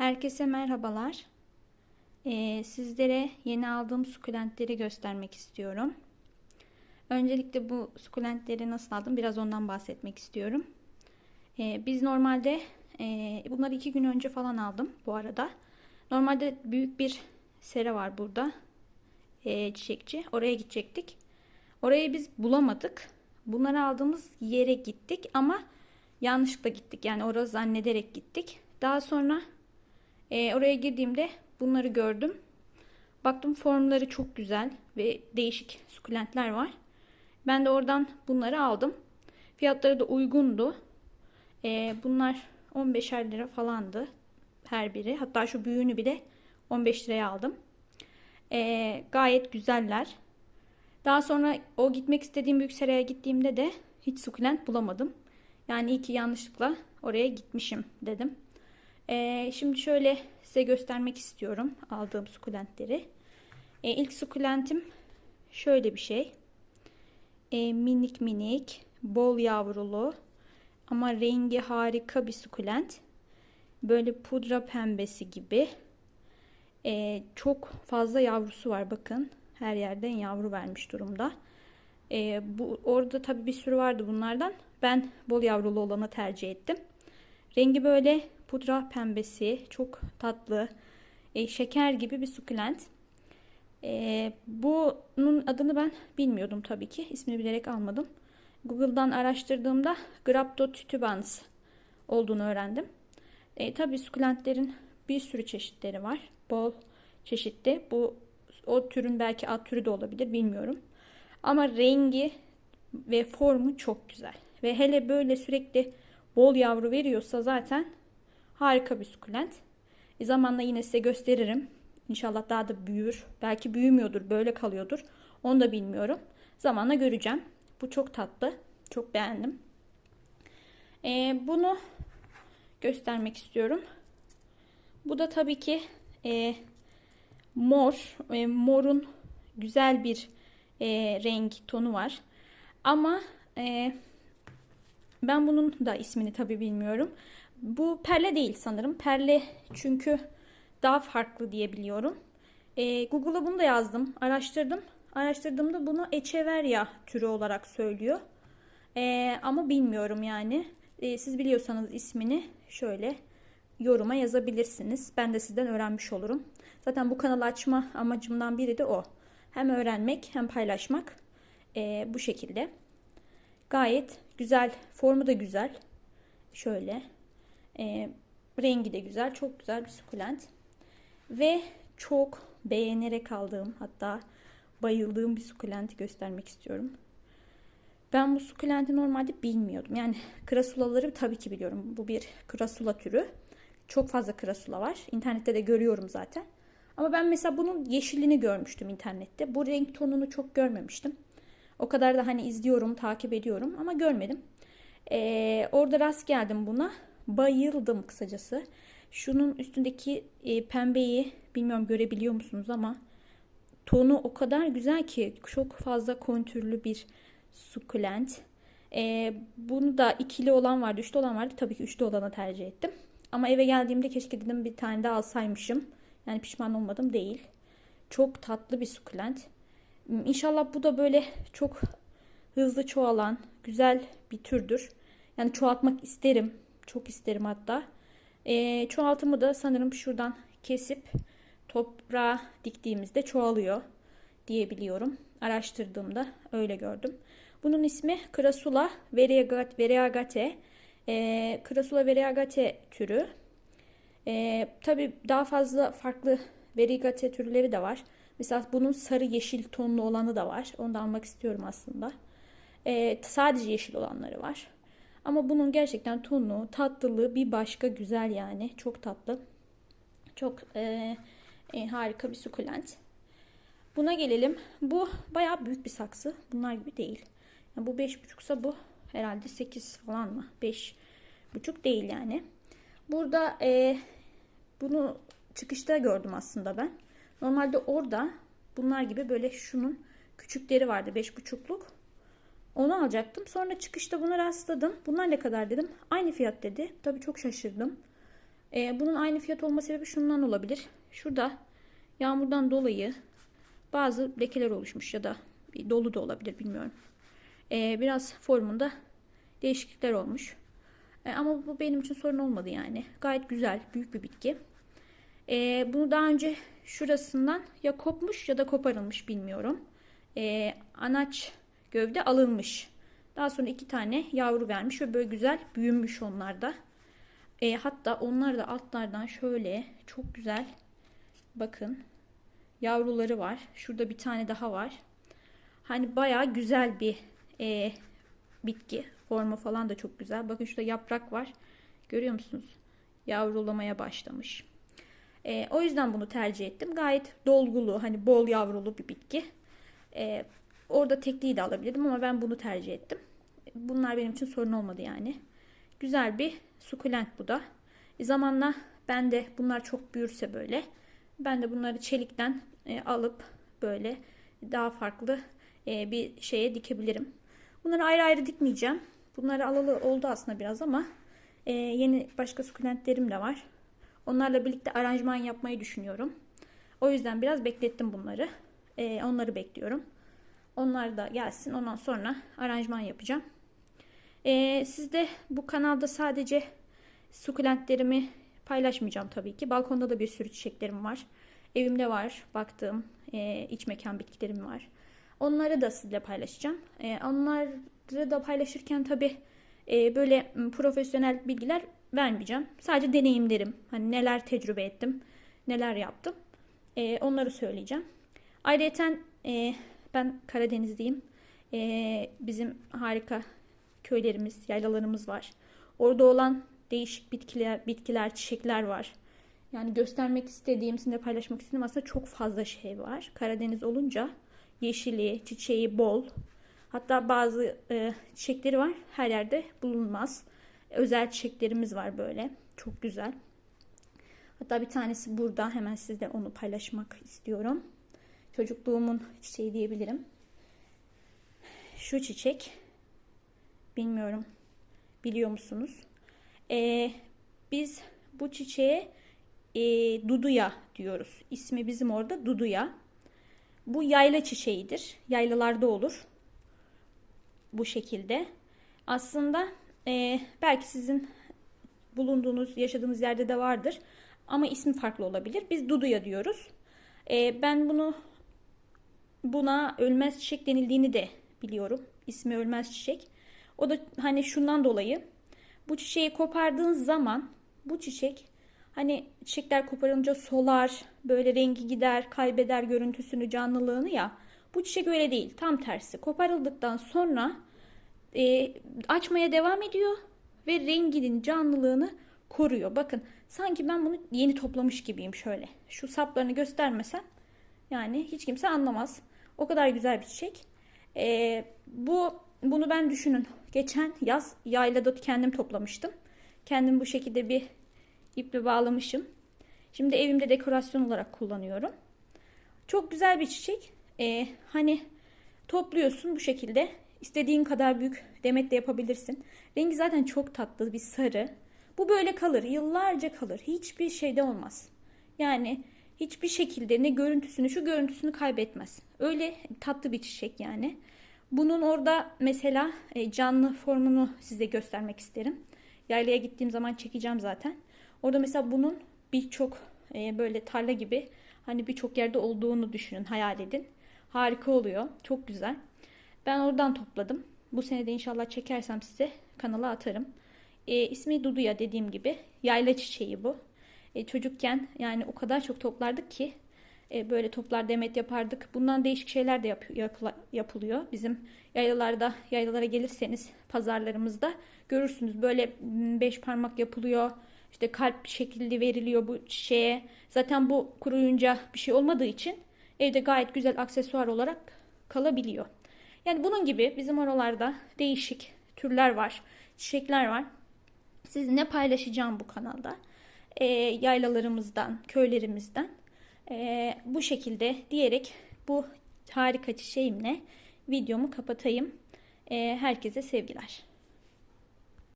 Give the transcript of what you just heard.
Herkese merhabalar. Ee, sizlere yeni aldığım sukulentleri göstermek istiyorum. Öncelikle bu sukulentleri nasıl aldım biraz ondan bahsetmek istiyorum. Ee, biz normalde e, bunları iki gün önce falan aldım bu arada. Normalde büyük bir sera var burada. E, çiçekçi. Oraya gidecektik. Orayı biz bulamadık. Bunları aldığımız yere gittik ama yanlışlıkla gittik. Yani orası zannederek gittik. Daha sonra e, oraya girdiğimde bunları gördüm. Baktım formları çok güzel ve değişik sukulentler var. Ben de oradan bunları aldım. Fiyatları da uygundu. E, bunlar 15'er lira falandı her biri. Hatta şu büyüğünü bile 15 liraya aldım. E, gayet güzeller. Daha sonra o gitmek istediğim büyük seraya gittiğimde de hiç sukulent bulamadım. Yani iyi ki yanlışlıkla oraya gitmişim dedim. Ee, şimdi şöyle size göstermek istiyorum aldığım sukulentleri. Ee, ilk sukulentim şöyle bir şey. Ee, minik minik, bol yavrulu ama rengi harika bir sukulent. Böyle pudra pembesi gibi. Ee, çok fazla yavrusu var bakın. Her yerden yavru vermiş durumda. Ee, bu orada tabii bir sürü vardı bunlardan. Ben bol yavrulu olanı tercih ettim. Rengi böyle pudra pembesi, çok tatlı, e, şeker gibi bir sukulent. E, bunun adını ben bilmiyordum tabii ki. İsmini bilerek almadım. Google'dan araştırdığımda Graptotutubans olduğunu öğrendim. E, tabii sukulentlerin bir sürü çeşitleri var. Bol çeşitli. Bu o türün belki alt türü de olabilir bilmiyorum. Ama rengi ve formu çok güzel. Ve hele böyle sürekli bol yavru veriyorsa zaten harika bir sukulent. E zamanla yine size gösteririm. İnşallah daha da büyür. Belki büyümüyordur, böyle kalıyordur. Onu da bilmiyorum. Zamanla göreceğim. Bu çok tatlı. Çok beğendim. E, bunu göstermek istiyorum. Bu da tabii ki e, mor. E, morun güzel bir e, renk tonu var. Ama e, ben bunun da ismini tabi bilmiyorum. Bu perle değil sanırım. Perle çünkü daha farklı diye biliyorum. E, Google'a bunu da yazdım. Araştırdım. Araştırdığımda bunu Echeveria türü olarak söylüyor. E, ama bilmiyorum yani. E, siz biliyorsanız ismini şöyle yoruma yazabilirsiniz. Ben de sizden öğrenmiş olurum. Zaten bu kanalı açma amacımdan biri de o. Hem öğrenmek hem paylaşmak. E, bu şekilde. Gayet güzel. Formu da güzel. Şöyle. E, rengi de güzel. Çok güzel bir sukulent. Ve çok beğenerek aldığım hatta bayıldığım bir sukulenti göstermek istiyorum. Ben bu sukulenti normalde bilmiyordum. Yani krasulaları tabii ki biliyorum. Bu bir krasula türü. Çok fazla krasula var. İnternette de görüyorum zaten. Ama ben mesela bunun yeşilini görmüştüm internette. Bu renk tonunu çok görmemiştim. O kadar da hani izliyorum, takip ediyorum ama görmedim. Ee, orada rast geldim buna. Bayıldım kısacası. Şunun üstündeki e, pembeyi bilmiyorum görebiliyor musunuz ama tonu o kadar güzel ki çok fazla kontürlü bir sukulent. Ee, bunu da ikili olan vardı, üçlü olan vardı. Tabii ki üçlü olanı tercih ettim. Ama eve geldiğimde keşke dedim bir tane daha alsaymışım. Yani pişman olmadım değil. Çok tatlı bir sukulent. İnşallah bu da böyle çok hızlı çoğalan güzel bir türdür. Yani çoğaltmak isterim. Çok isterim hatta. E, çoğaltımı da sanırım şuradan kesip toprağa diktiğimizde çoğalıyor diyebiliyorum. Araştırdığımda öyle gördüm. Bunun ismi Crassula variegate. E, Crassula variegate türü. E, Tabi daha fazla farklı variegate türleri de var. Mesela bunun sarı yeşil tonlu olanı da var. Onu da almak istiyorum aslında. Ee, sadece yeşil olanları var. Ama bunun gerçekten tonu, tatlılığı bir başka güzel yani. Çok tatlı. Çok e, e, harika bir sukulent. Buna gelelim. Bu bayağı büyük bir saksı. Bunlar gibi değil. Yani bu 5,5'sa bu herhalde 8 falan mı? 5,5 değil yani. Burada e, bunu çıkışta gördüm aslında ben. Normalde orada bunlar gibi böyle şunun küçükleri vardı 5,5'luk. Onu alacaktım. Sonra çıkışta buna rastladım. Bunlar ne kadar dedim. Aynı fiyat dedi. Tabii çok şaşırdım. E, bunun aynı fiyat olma sebebi şundan olabilir. Şurada yağmurdan dolayı bazı lekeler oluşmuş ya da dolu da olabilir bilmiyorum. E, biraz formunda değişiklikler olmuş. E, ama bu benim için sorun olmadı yani. Gayet güzel, büyük bir bitki. E, bunu daha önce şurasından ya kopmuş ya da koparılmış bilmiyorum. E, anaç gövde alınmış. Daha sonra iki tane yavru vermiş ve böyle güzel büyümüş onlar da. E, hatta onlar da altlardan şöyle çok güzel bakın yavruları var. Şurada bir tane daha var. Hani bayağı güzel bir e, bitki. Formu falan da çok güzel. Bakın şurada yaprak var. Görüyor musunuz? Yavrulamaya başlamış. E, o yüzden bunu tercih ettim. Gayet dolgulu, hani bol yavrulu bir bitki. E, orada tekliği de alabilirdim ama ben bunu tercih ettim. Bunlar benim için sorun olmadı yani. Güzel bir sukulent bu da. E, zamanla ben de bunlar çok büyürse böyle ben de bunları çelikten e, alıp böyle daha farklı e, bir şeye dikebilirim. Bunları ayrı ayrı dikmeyeceğim. Bunları alalı oldu aslında biraz ama e, yeni başka sukulentlerim de var. Onlarla birlikte aranjman yapmayı düşünüyorum. O yüzden biraz beklettim bunları. E, onları bekliyorum. Onlar da gelsin. Ondan sonra aranjman yapacağım. E, siz bu kanalda sadece sukulentlerimi paylaşmayacağım tabii ki. Balkonda da bir sürü çiçeklerim var. Evimde var baktığım e, iç mekan bitkilerim var. Onları da sizle paylaşacağım. E, onları da paylaşırken tabii e, böyle profesyonel bilgiler vermeyeceğim. Sadece deneyimlerim. Hani neler tecrübe ettim, neler yaptım. E, onları söyleyeceğim. Ayrıca e, ben Karadenizliyim. E, bizim harika köylerimiz, yaylalarımız var. Orada olan değişik bitkiler, bitkiler, çiçekler var. Yani göstermek istediğim, sizinle paylaşmak istediğim aslında çok fazla şey var. Karadeniz olunca yeşili, çiçeği bol. Hatta bazı e, çiçekleri var her yerde bulunmaz. Özel çiçeklerimiz var böyle. Çok güzel. Hatta bir tanesi burada. Hemen sizle onu paylaşmak istiyorum. Çocukluğumun çiçeği diyebilirim. Şu çiçek. Bilmiyorum. Biliyor musunuz? Ee, biz bu çiçeğe e, duduya diyoruz. İsmi bizim orada duduya. Bu yayla çiçeğidir. Yaylalarda olur. Bu şekilde. Aslında e, belki sizin bulunduğunuz, yaşadığınız yerde de vardır. Ama ismi farklı olabilir. Biz duduya diyoruz. E, ben bunu buna ölmez çiçek denildiğini de biliyorum. İsmi ölmez çiçek. O da hani şundan dolayı bu çiçeği kopardığın zaman bu çiçek hani çiçekler koparınca solar, böyle rengi gider, kaybeder görüntüsünü, canlılığını ya. Bu çiçek öyle değil. Tam tersi. Koparıldıktan sonra e, açmaya devam ediyor ve renginin canlılığını koruyor. Bakın sanki ben bunu yeni toplamış gibiyim şöyle. Şu saplarını göstermesem yani hiç kimse anlamaz. O kadar güzel bir çiçek. E, bu bunu ben düşünün. Geçen yaz yaylada kendim toplamıştım. Kendim bu şekilde bir iple bağlamışım. Şimdi evimde dekorasyon olarak kullanıyorum. Çok güzel bir çiçek. Ee, hani topluyorsun bu şekilde. İstediğin kadar büyük demet de yapabilirsin. Rengi zaten çok tatlı bir sarı. Bu böyle kalır. Yıllarca kalır. Hiçbir şeyde olmaz. Yani hiçbir şekilde ne görüntüsünü şu görüntüsünü kaybetmez. Öyle tatlı bir çiçek yani. Bunun orada mesela e, canlı formunu size göstermek isterim. Yaylaya gittiğim zaman çekeceğim zaten. Orada mesela bunun birçok e, böyle tarla gibi hani birçok yerde olduğunu düşünün, hayal edin. Harika oluyor. Çok güzel. Ben oradan topladım. Bu sene de inşallah çekersem size kanala atarım. E, ismi Duduya dediğim gibi. Yayla çiçeği bu. E, çocukken yani o kadar çok toplardık ki e, böyle toplar demet yapardık. Bundan değişik şeyler de yap, yapla, yapılıyor. Bizim yaylalarda, yaylalara gelirseniz pazarlarımızda görürsünüz. Böyle beş parmak yapılıyor. İşte kalp şekilli veriliyor bu şeye. Zaten bu kuruyunca bir şey olmadığı için evde gayet güzel aksesuar olarak kalabiliyor. Yani bunun gibi bizim oralarda değişik türler var, çiçekler var. Sizinle paylaşacağım bu kanalda. E, yaylalarımızdan, köylerimizden. E, bu şekilde diyerek bu harika çiçeğimle videomu kapatayım. E, herkese sevgiler.